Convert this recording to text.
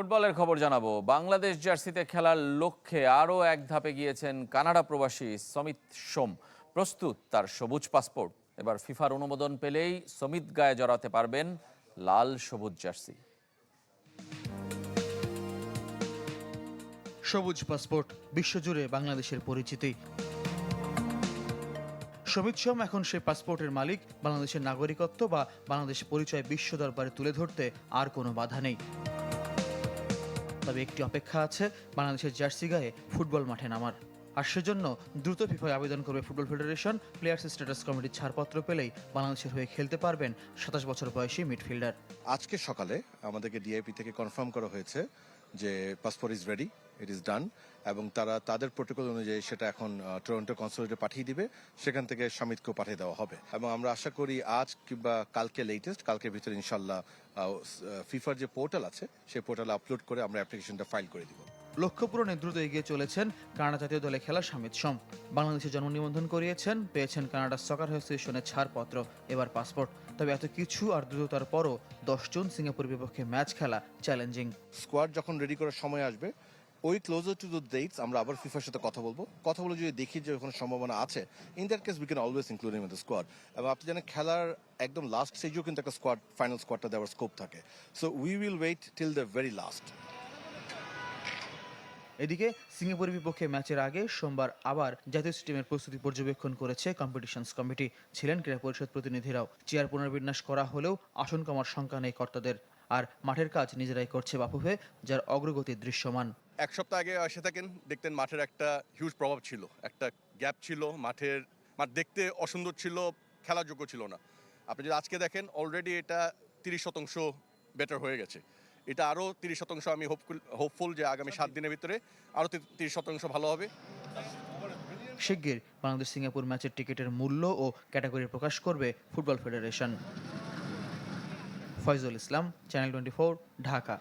ফুটবলের খবর জানাব। বাংলাদেশ জার্সিতে খেলার লক্ষ্যে আরও এক ধাপে গিয়েছেন কানাডা প্রবাসী সমিত সোম। প্রস্তুত তার সবুজ পাসপোর্ট। এবার ফিফার অনুমোদন পেলেই সমিত গায়ে জড়াতে পারবেন লাল সবুজ জার্সি। সবুজ পাসপোর্ট বিশ্বজুড়ে বাংলাদেশের পরিচিতি। সমিত সোম এখন সেই পাসপোর্টের মালিক। বাংলাদেশের নাগরিকত্ব বা বাংলাদেশ পরিচয় বিশ্ব দরবারে তুলে ধরতে আর কোনো বাধা নেই। তবে একটি অপেক্ষা আছে বাংলাদেশের জার্সি গায়ে ফুটবল মাঠে নামার। আর সেজন্য দ্রুত ফিফায় আবেদন করবে ফুটবল ফেডারেশন। প্লেয়ার্স স্ট্যাটাস কমিটির ছাড়পত্র পেলেই বাংলাদেশের হয়ে খেলতে পারবেন সাতাশ বছর বয়সী মিডফিল্ডার। আজকে সকালে আমাদেরকে ডিআইপি থেকে কনফার্ম করা হয়েছে যে passport is ready it is done এবং তারা তাদের প্রোটোকল অনুযায়ী সেটা এখন টরন্টো কনসুলেটে পাঠিয়ে দিবে, সেখান থেকে সমিতকেও পাঠিয়ে দেওয়া হবে। এবং আমরা আশা করি আজ কিংবা কালকে লেটেস্ট কালকের ভিতরে ইনশাল্লাহ ফিফার যে পোর্টাল আছে, সেই পোর্টালে আপলোড করে আমরা অ্যাপ্লিকেশনটা ফাইল করে দিব। লক্ষ্য পূরণে দ্রুত এগিয়ে চলেছেন কানাডা জাতীয় দলে খেলা সামিত সোম। বাংলাদেশে জন্ম নিবন্ধন করিয়েছেন, পেয়েছেন কানাডা সকার অ্যাসোসিয়েশনের ছাড়পত্র। এবার পাসপোর্ট তবে এত কিছু আর দ্রুততার পরও দশ জন সিঙ্গাপুর বিপক্ষে ম্যাচ খেলা চ্যালেঞ্জিং স্কোয়াড যখন রেডি করার সময় আসবে, ওই ক্লোজার টু দ্য ডেটস আমরা আবার ফিফার সাথে কথা বলব। কথা বলে যদি দেখি যে ওখানে সম্ভাবনা আছে in that case we can always include in the squad এবং আপনি জানেন খেলার একদম লাস্ট স্টেজেও কিন্তু একটা স্কোয়াড ফাইনাল স্কোয়াডটা দেওয়ার স্কোপ থাকে। So we will wait till the very last এদিকে সিঙ্গাপুরের বিপক্ষে ম্যাচের আগে সোমবার আবার জাতীয় স্টেডিয়ামের প্রস্তুতি পর্যবেক্ষণ করেছে কম্পিটিশনস কমিটি ছিলেন ক্রীড়া পরিষদ প্রতিনিধিরাও। চেয়ার পুনর্বিন্যাস করা হলেও আসন কমার শঙ্কা নেই কর্তাদের। আর মাঠের কাজ নিজেরাই করছে বাফুফে যার অগ্রগতি দৃশ্যমান। এক সপ্তাহ আগে এসে থাকেন, দেখতেন মাঠের একটা হিউজ প্রভাব ছিল, একটা গ্যাপ ছিল, মাঠের, মাঠ দেখতে অসুন্দর ছিল, খেলার যোগ্য ছিল না। আপনি যদি আজকে দেখেন অলরেডি এটা তিরিশ শতাংশ বেটার হয়ে গেছে। এটা আরও তিরিশ শতাংশ আমি হোপফুল হোপফুল যে আগামী সাত দিনের ভিতরে আরও তিরিশ শতাংশ ভালো হবে। শিগগির বাংলাদেশ সিঙ্গাপুর ম্যাচের টিকিটের মূল্য ও ক্যাটাগরি প্রকাশ করবে football federation. Faizul Islam channel twenty Dhaka.